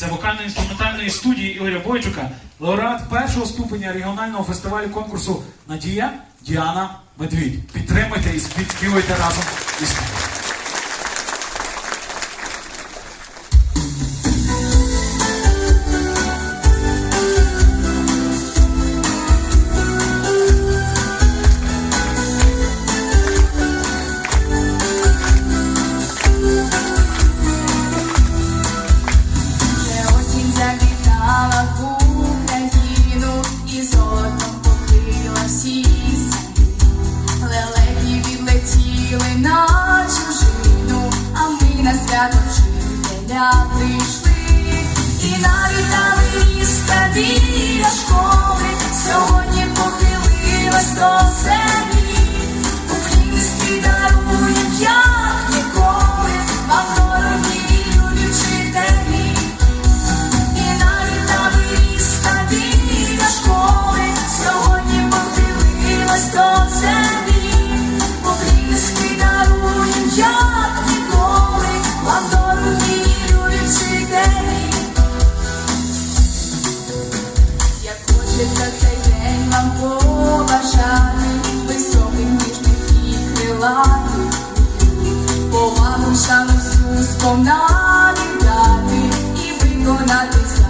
Це вокально-інструментальної студії Ігоря Бойчука, лауреат першого ступеня регіонального фестивалю конкурсу Надія Діана Медвідь. Підтримайте і співайте разом із нами. Летіли на чужину, а ми на свято вчителя прийшли і на. Dali-dali, ibig ko natin sa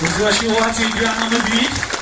Vous êtes à Chirouat, c'est.